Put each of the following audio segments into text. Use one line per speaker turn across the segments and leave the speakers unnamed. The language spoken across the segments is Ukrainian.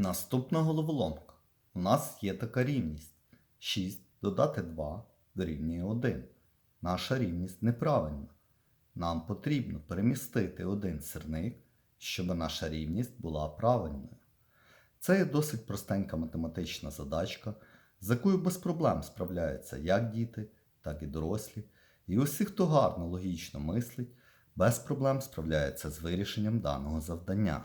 Наступна головоломка. У нас є така рівність. 6 додати 2 дорівнює 1. Наша рівність неправильна. Нам потрібно перемістити один сірник, щоб наша рівність була правильною. Це є досить простенька математична задачка, з якою без проблем справляються як діти, так і дорослі. І усі, хто гарно логічно мислить, без проблем справляється з вирішенням даного завдання.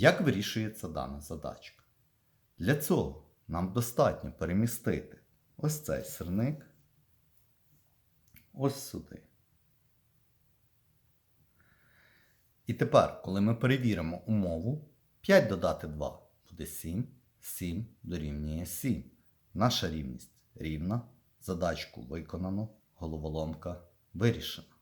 Як вирішується дана задачка? Для цього нам достатньо перемістити ось цей сирник ось сюди. І тепер, коли ми перевіримо умову, 5 додати 2 буде 7, 7 дорівнює 7. Наша рівність рівна, задачку виконано, головоломка вирішена.